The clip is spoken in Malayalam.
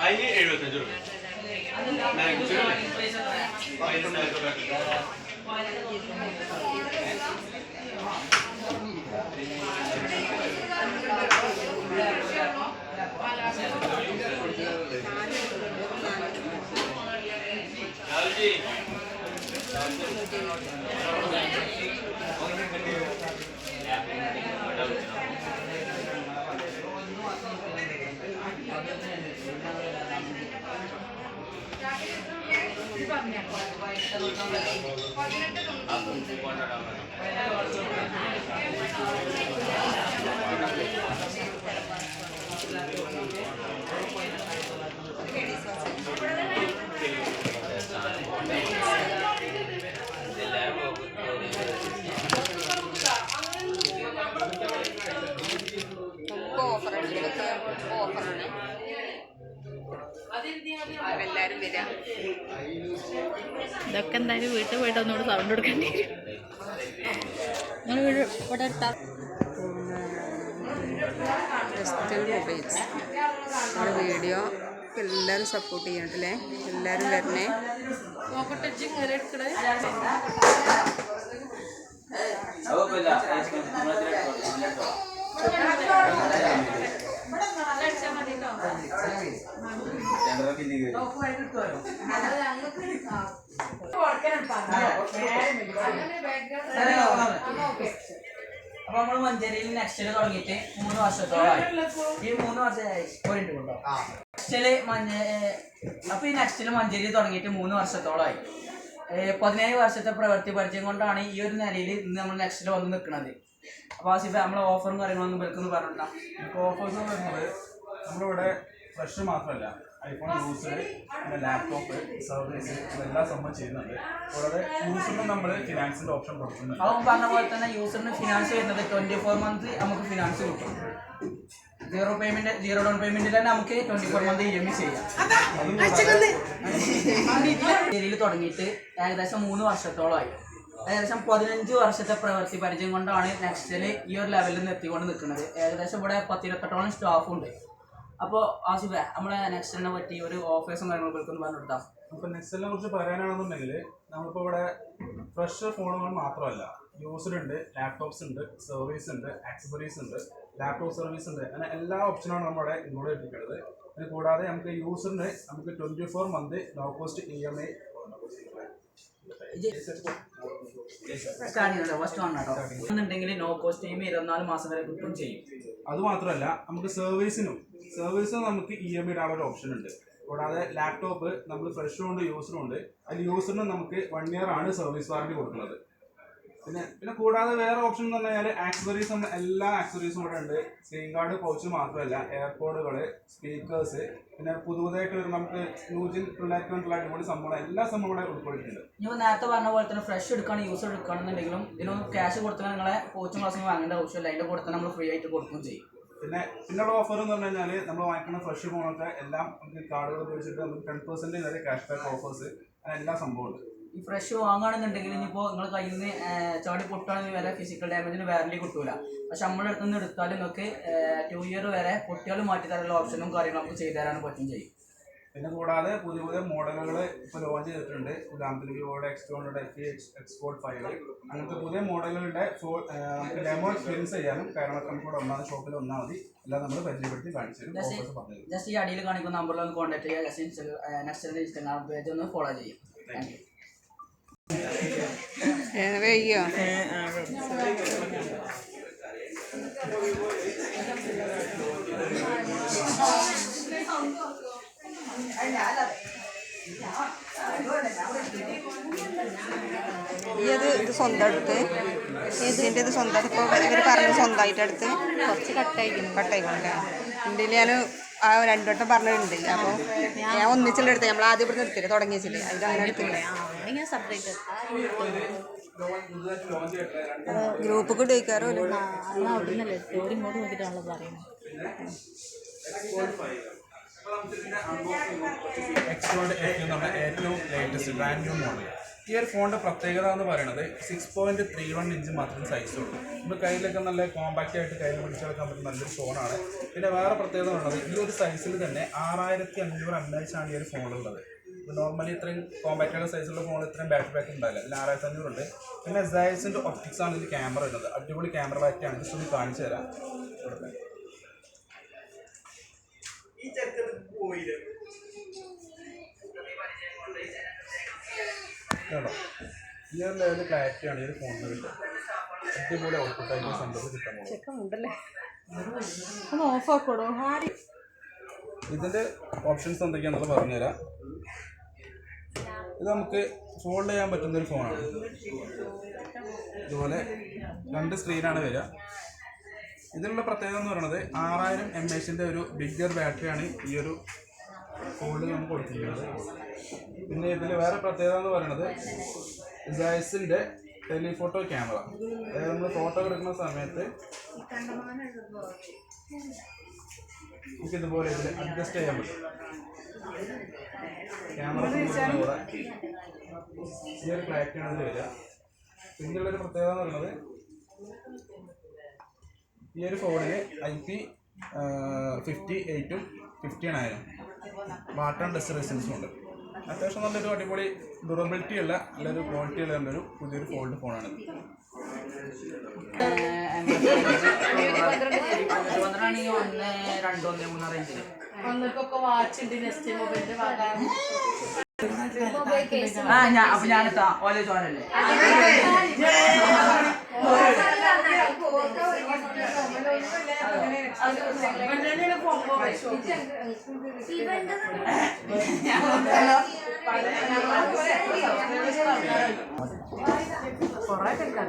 അതിന് എഴുപത്തഞ്ച് രൂപ മാക്സിമം Thank you. ഇതൊക്കെ എന്തായാലും വീട്ടിൽ പോയിട്ട് ഒന്നുകൂടെ സൗണ്ട് കൊടുക്കേണ്ടി വരും. നിങ്ങൾ വീട് ഇവിടെ എടുത്താൽ മൊബൈൽസ് നമ്മുടെ വീഡിയോ എല്ലാവരും സപ്പോർട്ട് ചെയ്യണ്ടല്ലേ എല്ലാവരും വരണേ. അപ്പൊ നമ്മൾ മഞ്ചേരിയിൽ നെക്സ്റ്റൽ തുടങ്ങിയിട്ട് മൂന്ന് വർഷത്തോളമായി. ഈ മൂന്ന് വർഷമായി. മിനിറ്റ് കൊണ്ടോ നെക്സ്റ്റൽ മഞ്ച അപ്പൊ ഈ നെക്സ്റ്റൽ മഞ്ചേരി തുടങ്ങിയിട്ട് മൂന്ന് വർഷത്തോളമായി. പതിനേഴ് വർഷത്തെ പ്രവൃത്തി പരിചയം കൊണ്ടാണ് ഈ ഒരു നിലയിൽ ഇന്ന് നമ്മൾ നെക്സ്റ്റിൽ വന്ന് നിൽക്കുന്നത്. അപ്പൊ ആസിഫ് നമ്മളെ ഓഫറും കാര്യങ്ങളൊന്നും ഇവർക്കൊന്ന് പറഞ്ഞിട്ടാ ഇപ്പോൾ ഓഫേഴ്സ് എന്ന് പറയുന്നത് നമ്മളിവിടെ ഫ്രഷ് മാത്രമല്ല. ഐഫോൺ യൂസർ പിന്നെ ലാപ്ടോപ്പ് സർവീസ് ഇതെല്ലാം സംഭവം ചെയ്യുന്നുണ്ട്. കൂടാതെ യൂസറിനും നമ്മൾ ഫിനാൻസിന്റെ ഓപ്ഷൻ കൊടുക്കുന്നുണ്ട്. അവൻ പറഞ്ഞ പോലെ തന്നെ യൂസറിന് ഫിനാൻസ് വരുന്നത് ട്വന്റി ഫോർ മന്ത് നമുക്ക് ഫിനാൻസ് കിട്ടും. സീറോ പേയ്മെന്റ് സീറോ ഡൗൺ പേയ്മെന്റിൽ തന്നെ നമുക്ക് twenty four month E M I ചെയ്യാം ഇന്ത്യയിൽ തുടങ്ങിയിട്ട് ഏകദേശം മൂന്ന് വർഷത്തോളമായി. ഏകദേശം പതിനഞ്ച് വർഷത്തെ പ്രവൃത്തി പരിചയം കൊണ്ടാണ് നെക്സ്റ്റിൽ ഈ ഒരു ലെവലിൽ നിന്ന് എത്തിക്കൊണ്ട് നിൽക്കുന്നത്. ഏകദേശം ഇവിടെ പത്തിരുപത്തെട്ടോളം സ്റ്റാഫും ഉണ്ട്. അപ്പോൾ ആസിഫ നമ്മളെ നെക്സലിനെ പറ്റി ഒരു ഓഫേഴ്സും കാര്യങ്ങളൊക്കെ ഒന്ന് പറഞ്ഞു കൊടുത്താൽ ഇപ്പോൾ നെക്സലിനെ കുറിച്ച് പറയാനാണെന്നുണ്ടെങ്കിൽ നമ്മളിപ്പോ ഇവിടെ ഫ്രഷ് ഫോണുകൾ മാത്രമല്ല യൂസർ ഉണ്ട് ലാപ്ടോപ്സ് ഉണ്ട് സർവീസ് ഉണ്ട് ആക്സസറീസ് ഉണ്ട് ലാപ്ടോപ്പ് സർവീസ് ഉണ്ട് അങ്ങനെ എല്ലാ ഓപ്ഷനാണ് നമ്മുടെ ഇൻക്ലൂഡ് ചെയ്തിരിക്കുന്നത് ഇത് കൂടാതെ നമുക്ക് യൂസറിന് നമുക്ക് twenty four month low cost E M I no cost മാസം വരെ കിട്ടും ചെയ്യും. അതുമാത്രമല്ല നമുക്ക് സർവീസിനും സർവീസിനും നമുക്ക് ഇ എം ഇടാനുള്ള ഒരു ഓപ്ഷൻ ഉണ്ട്. കൂടാതെ ലാപ്ടോപ്പ് നമ്മൾ ഫ്രഷും ഉണ്ട് യൂസറും ഉണ്ട്. അതിൽ യൂസറിന് നമുക്ക് വൺ ഇയർ ആണ് സർവീസ് വാറണ്ടി കൊടുക്കുന്നത്. പിന്നെ പിന്നെ കൂടാതെ വേറെ ഓപ്ഷൻ എന്ന് പറഞ്ഞാൽ ആക്സസറീസ് നമ്മൾ എല്ലാ ആക്സസറീസും ഇവിടെ ഉണ്ട്. സ്ക്രീൻ ഗാർഡ് പൗച്ച് മാത്രമല്ല എയർപോഡുകൾ സ്പീക്കേഴ്സ് പിന്നെ പുതുതായിട്ട് വരുന്ന നമുക്ക് ന്യൂജിൻ റിലാക്മെന്റ് അടിപൊളി സംഭവം എല്ലാ സംഭവം ഇവിടെ ഉൾപ്പെടുത്തിയിട്ടുണ്ട് ഇനി നേരത്തെ പറഞ്ഞ പോലെ തന്നെ ഫ്രഷ് എടുക്കുകയാണ് യൂസ് എടുക്കുകയാണെന്നുണ്ടെങ്കിലും ഇതിനൊന്നും ക്യാഷ് കൊടുത്താൽ നിങ്ങളെ പൗച്ച് ക്ലാസ്സും വാങ്ങേണ്ട ആവശ്യമില്ല. അതിന്റെ കൂടെ തന്നെ നമ്മൾ ഫ്രീ ആയിട്ട് കൊടുക്കുകയും ചെയ്യും. പിന്നെ പിന്നെയുള്ള ഓഫർ എന്ന് പറഞ്ഞു കഴിഞ്ഞാൽ നമ്മൾ വാങ്ങിക്കുന്ന ഫ്രഷ് ഫോണൊക്കെ എല്ലാം നമുക്ക് കാർഡുകൾ ഉപയോഗിച്ചിട്ട് നമുക്ക് ടെൻ പെർസെന്റേജ് വരെ ക്യാഷ് ബാക്ക് ഓഫേഴ്സ് അങ്ങനെ എല്ലാ സംഭവമുണ്ട് ഈ ഫ്രഷ് വാങ്ങുകയാണെന്നുണ്ടെങ്കിൽ ഇനിയിപ്പോൾ നിങ്ങൾ കയ്യിൽ നിന്ന് ചാടി പൊട്ടുകയാണെങ്കിൽ വരെ ഫിസിക്കൽ ഡാമേജിന് വാറണ്ടി കിട്ടൂല. പക്ഷെ നമ്മുടെ അടുത്ത് നിന്ന് എടുത്താൽ നിങ്ങൾക്ക് ടു ഇയർ വരെ പൊട്ടിയാൽ മാറ്റി തരാനുള്ള ഓപ്ഷനും കാര്യങ്ങളും നമുക്ക് ചെയ്തു തരാനും പറ്റും ചെയ്യും. പിന്നെ കൂടാതെ പുതിയ പുതിയ മോഡലുകൾ ഇപ്പോൾ ലോഞ്ച് ചെയ്തിട്ടുണ്ട്. ഉദാഹരണത്തിന് വിവോയുടെ X two hundred F export five അങ്ങനത്തെ പുതിയ മോഡലുകളുടെ നമുക്ക് ഡെമോ എക്സ്പീരിയൻസ് ചെയ്യാനും കാരണം നമുക്ക് ഇവിടെ ഒന്നാമത് ഷോപ്പിൽ ഒന്നാൽ മതി. എല്ലാം നമ്മൾ പരിചയപ്പെടുത്തി കാണിച്ചു പറഞ്ഞു ജസ്റ്റ് ഈ അടിയിൽ കാണിക്കുന്ന നമ്പറിൽ ഒന്ന് കോൺടാക്ട് ചെയ്യുക. നെക്സ്റ്റ് ഇൻസ്റ്റാഗ്രാം പേജ് ഒന്ന് ഫോളോ ചെയ്യും. താങ്ക് യു വയ്യോ അത് ഇത് സ്വന്തം എടുത്ത് ഇതിന്റെ ഇത് സ്വന്തം ഇപ്പോൾ ഇവർ പറഞ്ഞു സ്വന്തമായിട്ട് എടുത്ത് കുറച്ച് കട്ടായിരിക്കുന്നു. കട്ടായിക്കോട്ടെ. എന്റെ ഞാൻ ആ രണ്ടു വട്ടം പറഞ്ഞിട്ടുണ്ട്. അപ്പോൾ ഞാൻ ഒന്നിച്ചുള്ള എടുത്തേ. നമ്മൾ ആദ്യം ഇവിടെ എടുത്തില്ല? തുടങ്ങി വെച്ചില്ലേ? അങ്ങനെ എടുത്തില്ല? ഗ്രൂപ്പ് കൂടെ ചോദിക്കാറോ ഏറ്റവും ലേറ്റസ്റ്റ് ബ്രാൻഡ് ന്യൂ മോഡൽ ഈ ഒരു ഫോണിന്റെ പ്രത്യേകത എന്ന് പറയുന്നത് six point three one inch മാത്രം സൈസ് ഉള്ളൂ. നമ്മൾ കയ്യിലൊക്കെ നല്ല കോമ്പാക്റ്റ് ആയിട്ട് കയ്യിൽ പിടിച്ച് വെക്കാൻ പറ്റുന്ന നല്ലൊരു ഫോണാണ് പിന്നെ വേറെ പ്രത്യേകത ഉള്ളത് ഈ ഒരു സൈസിൽ തന്നെ ആറായിരത്തി അഞ്ഞൂറ് എം എച്ച് ആണ് ഈ ഒരു ഫോണുള്ളത് നോർമലി ഇത്രയും കോമ്പാക്റ്റ് സൈസുള്ള ഫോണിൽ ഇത്രയും ബാറ്ററി ബാക്ക് ഉണ്ടാവില്ല. ഇതിൽ ആറായിരത്തി അഞ്ഞൂറുണ്ട് പിന്നെ സൈസിന്റെ ഒപ്റ്റിക്സ് ആണ് ഇതിൽ ക്യാമറ ഉള്ളത് അടിപൊളി ക്യാമറ ബാറ്ററി ആണ്. ഒന്ന് കാണിച്ചു തരാം. ഇവിടെ. കേട്ടോ ഈ ഒരു ലെവലിൽ ക്ലാരിറ്റിയാണ് ഈ ഒരു ഫോണിന് കിട്ടുക. അടിപൊളി ഔട്ട്പുട്ട് ആയിട്ട് സെന്ററിൽ കിട്ടാൻ പോകും ഓഫ് ആക്കോടോ ഇതിന്റെ ഓപ്ഷൻസ് എന്തൊക്കെയാണെന്നുള്ളത് പറഞ്ഞുതരാം. ഇത് നമുക്ക് ഫോൾഡ് ചെയ്യാൻ പറ്റുന്ന ഒരു ഫോണാണ് ഇതുപോലെ രണ്ട് സ്ക്രീനാണ് വരിക. ഇതിനുള്ള പ്രത്യേകത എന്ന് പറയുന്നത് ആറായിരം എം എച്ചിന്റെ ഒരു ബിഗ്ഗർ ബാറ്ററിയാണ് ഈ ഒരു ഫോണിൽ നമുക്ക് കൊടുത്തിരിക്കുന്നത്. പിന്നെ ഇതിൽ വേറെ പ്രത്യേകത എന്ന് പറയുന്നത് ജയസിന്റെ ടെലിഫോട്ടോ ക്യാമറ. അതായത് നമ്മൾ ഫോട്ടോ എടുക്കുന്ന സമയത്ത് നമുക്ക് ഇതുപോലെ ഇതിൽ അഡ്ജസ്റ്റ് ചെയ്യാൻ പറ്റും. ക്യാമറ കൂടെ ഈ ഒരു ക്ലാരിറ്റിയാണ് ഇതിൽ വരിക. പിന്നെയുള്ളൊരു പ്രത്യേകത എന്ന് പറയുന്നത് ഈ ഒരു ഫോണിന് ഐ പി ഫിഫ്റ്റി എയ്റ്റും ഫിഫ്റ്റി ആയിരം. വാട്ടർ ആൻഡ് ഡസ്റ്റ് ഉണ്ട്. അത്യാവശ്യം നല്ലൊരു അടിപൊളി ഡ്യൂറബിലിറ്റി ഉള്ള നല്ലൊരു ക്വാളിറ്റി ഉള്ള നല്ലൊരു പുതിയൊരു ഫോൾഡ് ഫോണാണ് പന്ത്രണ്ടാണെങ്കിൽ ഒന്ന് രണ്ട് ഒന്ന് മൂന്ന് റേഞ്ചിൽ വാച്ച് ഉണ്ട് നെക്സ്റ്റ് മൊബൈലിന്റെ ആ ഞാൻ അപ്പൊ ഞാനെത്താ. ഓലെ ചോനല്ലേ കൊറേ കേൾക്കാം